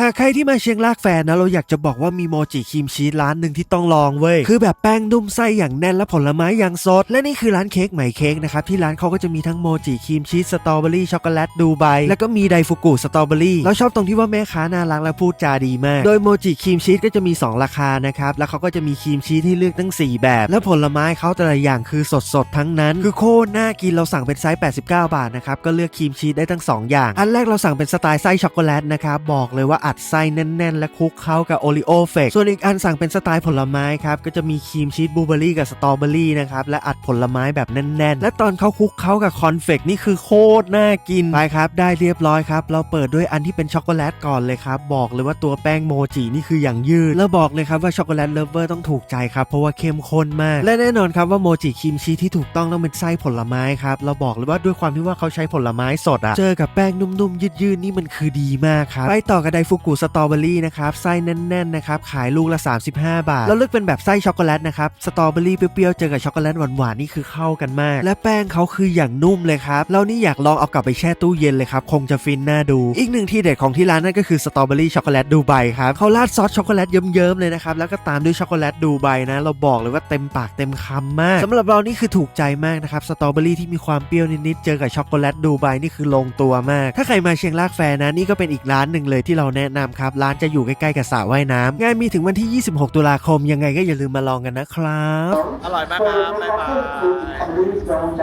หากใครที่มาเชียงรากแฟนนะเราอยากจะบอกว่ามีโมจิครีมชีสร้านหนึ่งที่ต้องลองเว้ย คือแบบแป้งนุ่มไส้อย่างแน่นและผลไม้อย่างสด และนี่คือร้านเค้กไหมเค้กนะครับที่ร้านเขาก็จะมีทั้งโมจิครีมชีสสตรอเบอรี่ช็อกโกแลตดูไบแล้วก็มีไดฟุกุสตรอเบอรี่เราชอบตรงที่ว่าแม่ค้าน่ารักและพูดจาดีมาก โดยโมจิครีมชีสก็จะมี 2 ราคานะครับแล้วเขาก็จะมีครีมชีสให้เลือกตั้ง 4 แบบ และผลไม้เขาแต่ละอย่างคือสดสดๆทั้งนั้น คือโคตรน่ากินเราสั่งเป็นไซส์89 บาทนะครับก็เลือกครีมชีสได้ทั้ง 2 อย่าง อันแรกเราสั่งเป็นสไตล์ไส้ช็อกโกแลตนะครับบอกเลยว่าอัดไส้แน่นๆ และคลุกเคล้ากับโอริโอเฟกส่วนอีกอันสั่งเป็นสไตล์ผลไม้ครับ ก็จะมีครีมชีสบลูเบอรี่กับสตรอเบอรี่นะครับ และอัดผลไม้แบบแน่นๆ และตอนเขาคลุกเคล้ากับคอนเฟกนี่คือโคตรน่ากินไปครับ ได้เรียบร้อยครับ เราเปิดด้วยอันที่เป็นช็อกโกแลตก่อนเลยครับ บอกเลยว่าตัวแป้งโมจินี่คืออย่างยืด แล้วบอกเลยครับว่าช็อกโกแลตเลฟเวอร์ต้องถูกใจครับเพราะว่าเข้มข้นมาก และแน่นอนครับว่าโมจิครีมชีสที่ถูกต้องต้องเป็นไส้ผลไม้ครับเราบอกเลยว่าด้วยความที่ว่าเขาใช้ผลไม้สดอะเจอกับแป้งนุ่มๆยืดๆนี่มันคือดีมากครับไปต่อกับไดฟุกุสตรอเบอรี่นะครับไส้แน่นๆนะครับขายลูกละ 35 บาท แล้วเลือกเป็นแบบไส้ช็อกโกแลตนะครับสตรอเบอรี่เปรี้ยวๆเจอกับช็อกโกแลตหวานๆนี่คือเข้ากันมาก และแป้งเขาคืออย่างนุ่มเลยครับแล้วนี่อยากลองเอากลับไปแช่ตู้เย็นเลยครับคงจะฟินน่าดู อีกหนึ่งที่เด็ดของที่ร้านนั่นก็คือสตรอเบอรี่ช็อกโกแลตดูไบครับเขาราดซอสช็อกโกแลตเยิ้มๆเลยนะครับแล้วก็ตามด้วยช็อกโกแลตดูไบนะ เราบอกเลยว่าเต็มปากเต็มคำมากสำหรับเรานี่คือถูกใจมากนะครับสตรอเบอรี่ที่มีความเปรี้ยวนิดๆเจอกับช็อกโกแลตดูไบนี่คือลงตัวมาก ถ้าใครมาเชียงรากแฟนะนี่ก็เป็นอีกร้านหนึ่งเลยที่เราแนะนำครับ ร้านจะอยู่ใกล้ๆกับสระว่ายน้ำงานมีถึงวันที่ 26 ตุลาคมยังไงก็อย่าลืมมาลองกันนะครับ อร่อยมากครับบ๊ายบาย